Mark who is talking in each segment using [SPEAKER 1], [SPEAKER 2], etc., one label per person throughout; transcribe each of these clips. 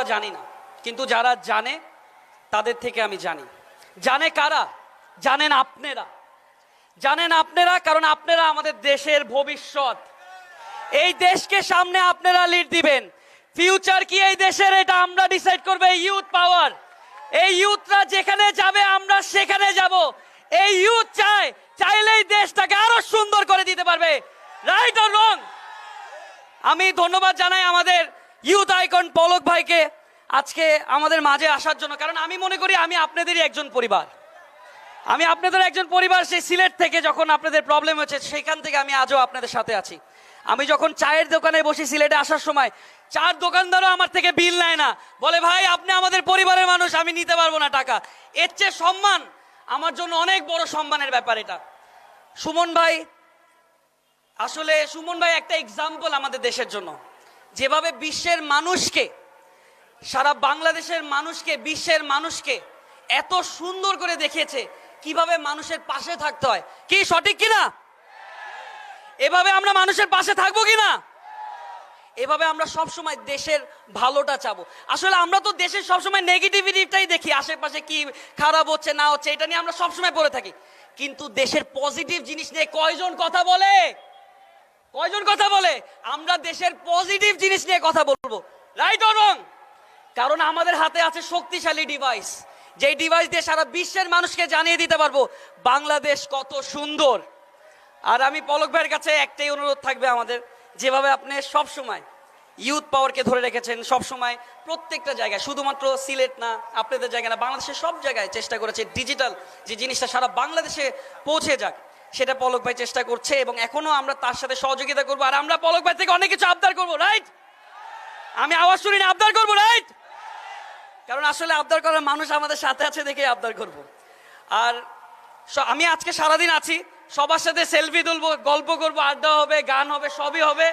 [SPEAKER 1] অতটা জানি না। কিন্তু যারা জানে, তাদের থেকে আমি জানি। জানে কারা? জানেন আপনারা। জানেন আপনারা, কারণ আপনারা আমাদের দেশের ভবিষ্যৎ। এই দেশকে সামনে আপনারা লিড দিবেন। ফিউচার কি এই দেশের, এটা আমরা ডিসাইড করবে। ইউথ পাওয়ার এই ইউথরা যেখানে যাবে, আমরা সেখানে যাব। এই ইউথ চায়, চাইলেই দেশটাকে আরও সুন্দর করে দিতে পারবে। রাইট অর রং আমি ধন্যবাদ জানাই আমাদের ইউথ আইকন পলক ভাইকে আজকে আমাদের মাঝে আসার জন্য, কারণ আমি মনে করি আমি আপনাদেরই একজন পরিবার। আমি আপনাদের একজন পরিবার, সেই সিলেট থেকে যখন আপনাদের প্রবলেম হচ্ছে, সেখান থেকে আমি আজও আপনাদের সাথে আছি। আমি যখন চায়ের দোকানে বসি সিলেটে আসার সময়, চার দোকানদারও আমার থেকে বিল নেয় না। বলে, ভাই, আপনি আমাদের পরিবারের মানুষ, আমি নিতে পারব না টাকা। এর চেয়ে সম্মান আমার জন্য অনেক বড় সম্মানের ব্যাপার এটা। সুমন ভাই, আসলে সুমন ভাই একটা এক্সাম্পল আমাদের দেশের জন্য। যেভাবে বিশ্বের মানুষকে, সারা বাংলাদেশের মানুষকে, বিশ্বের মানুষকে এত সুন্দর করে দেখিয়েছে, কীভাবে মানুষের পাশে থাকতে হয়। কি সঠিক কিনা? এভাবে আমরা মানুষের পাশে থাকব কিনা? এভাবে আমরা সব সময় দেশের ভালোটা চাবো। আসলে আমরা তো দেশের সবসময় নেগেটিভিটিটাই দেখি, আশেপাশে কি খারাপ হচ্ছে, না হচ্ছে, এটা নিয়ে আমরা সবসময় পড়ে থাকি। কিন্তু দেশের পজিটিভ জিনিস নিয়ে কয়জন কথা বলে? কয়জন কথা বলে? আমরা দেশের পজিটিভ জিনিস নিয়ে কথা বলব। রাইট অর কারণ আমাদের হাতে আছে শক্তিশালী ডিভাইস যেই ডিভাইস দিয়ে সারা বিশ্বের মানুষকে জানিয়ে দিতে পারব, বাংলাদেশ কত সুন্দর। আর আমি পলক ভাইয়ের কাছে একটাই অনুরোধ থাকবে আমাদের, যেভাবে আপনি সব সময় ইউথ পাওয়ারকে ধরে রেখেছেন সব সময় প্রত্যেকটা জায়গায়, শুধুমাত্র সিলেট না, আপনাদের জায়গায় না, বাংলাদেশের সব জায়গায় চেষ্টা করেছে ডিজিটাল যে জিনিসটা সারা বাংলাদেশে পৌঁছে যাক। সেটা পলক ভাই চেষ্টা করছে এবং এখনও আমরা তার সাথে সহযোগিতা করব। আর আমরা পলক ভাই থেকে অনেক কিছু আবদার করব রাইট আমি আওয়াজ শুনি আবদার করব রাইট কারণ আসলে আবদার করার মানুষ আমাদের সাথে আছে দেখে আবদার করব। আর আমি আজকে সারাদিন আছি, সবার সাথে সেলফি তুলবো, গল্প করব, আড্ডা হবে, গান হবে, সবই হবে।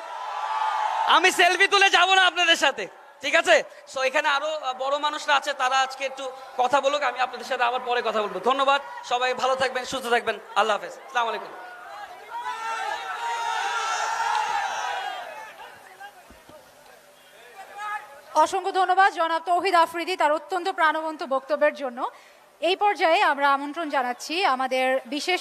[SPEAKER 1] আমি সেলফি তুলে যাব না আপনাদের সাথে। ঠিক আছে? সো এখানে আরও বড় মানুষরা আছে, তারা আজকে একটু কথা বলুক, আমি আপনাদের সাথে আবার পরে কথা বলব। ধন্যবাদ, সবাই ভালো থাকবেন, সুস্থ থাকবেন, আল্লাহ হাফেজ। আসসালামু আলাইকুম।
[SPEAKER 2] অসংখ্য ধন্যবাদ, জনাব তৌহিদ আফ্রিদি তার অত্যন্ত প্রাণবন্ত বক্তব্যের জন্য। এই পর্যায়ে আমরা আমন্ত্রণ জানাচ্ছি আমাদের বিশেষ